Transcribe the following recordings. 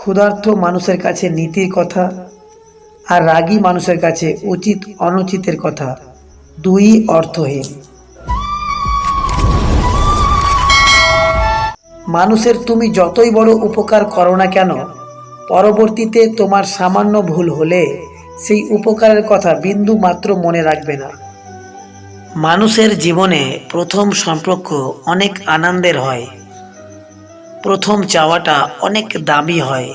ক্ষুধার্ত মানুষের কাছে নীতির কথা আর রাগী মানুষের কাছে উচিত অনুচিতের কথা। দুই অর্থহীন। মানুষের তুমি যতই বড় উপকার করো না কেন, পরবর্তীতে তোমার সামান্য ভুল হলে সেই উপকারের কথা বিন্দু মাত্র মনে রাখবে না। মানুষের জীবনে প্রথম সম্পর্ক অনেক আনন্দের হয়। প্রথম চাওয়াটা অনেক দামি হয়।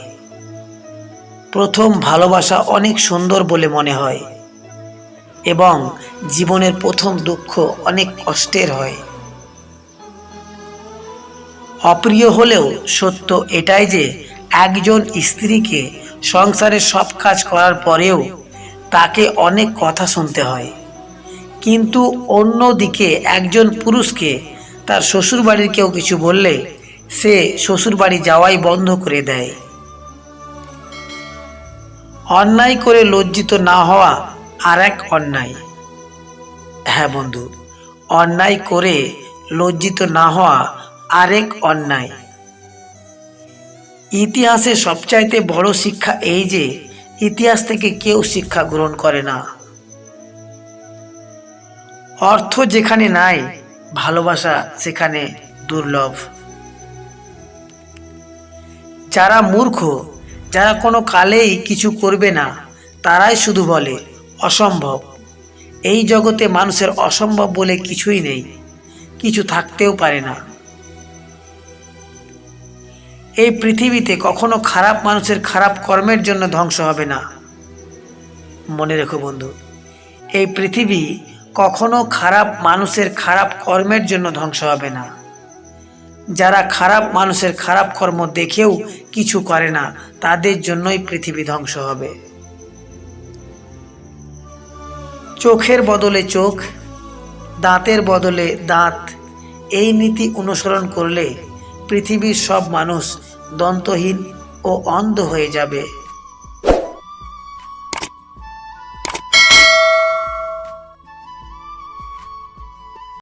প্রথম ভালোবাসা অনেক সুন্দর বলে মনে হয়। এবং জীবনের প্রথম দুঃখ অনেক কষ্টের হয়। অপ্রিয় হলেও সত্য এটাই যে একজন স্ত্রীকে সংসারের সব কাজ করার পরেও তাকে অনেক কথা শুনতে হয়। কিন্তু অন্যদিকে একজন পুরুষকে তার শ্বশুরবাড়ির কেউ কিছু বললে সে শ্বশুরবাড়ি যাওয়াই বন্ধ করে দেয়। অন্যায় করে লজ্জিত না হওয়া আর এক অন্যায়। হ্যাঁ বন্ধু, অন্যায় করে লজ্জিত না হওয়া আরেক অন্যায়। ইতিহাসে সবচাইতে বড় শিক্ষা এই যে, ইতিহাস থেকে কেউ শিক্ষা গ্রহণ করে না। অর্থ যেখানে নাই, ভালোবাসা সেখানে দুর্লভ। যারা মূর্খ, যারা কোনো কালেই কিছু করবে না, তারাই শুধু বলে, অসম্ভব। এই জগতে মানুষের অসম্ভব বলে কিছুই নেই, কিছু থাকতেও পারে না। এই পৃথিবীতে কখনো খারাপ মানুষের খারাপ কর্মের জন্য ধ্বংস হবে না। মনে রেখো বন্ধু, এই পৃথিবী কখনো খারাপ মানুষের খারাপ কর্মের জন্য ধ্বংস হবে না। যারা খারাপ মানুষের খারাপ কর্ম দেখেও কিছু করে না, তাদের জন্যই পৃথিবী ধ্বংস হবে। চোখের বদলে চোখ, দাঁতের বদলে দাঁত, এই নীতি অনুসরণ করলে পৃথিবীর সব মানুষ দন্তহীন ও অন্ধ হয়ে যাবে।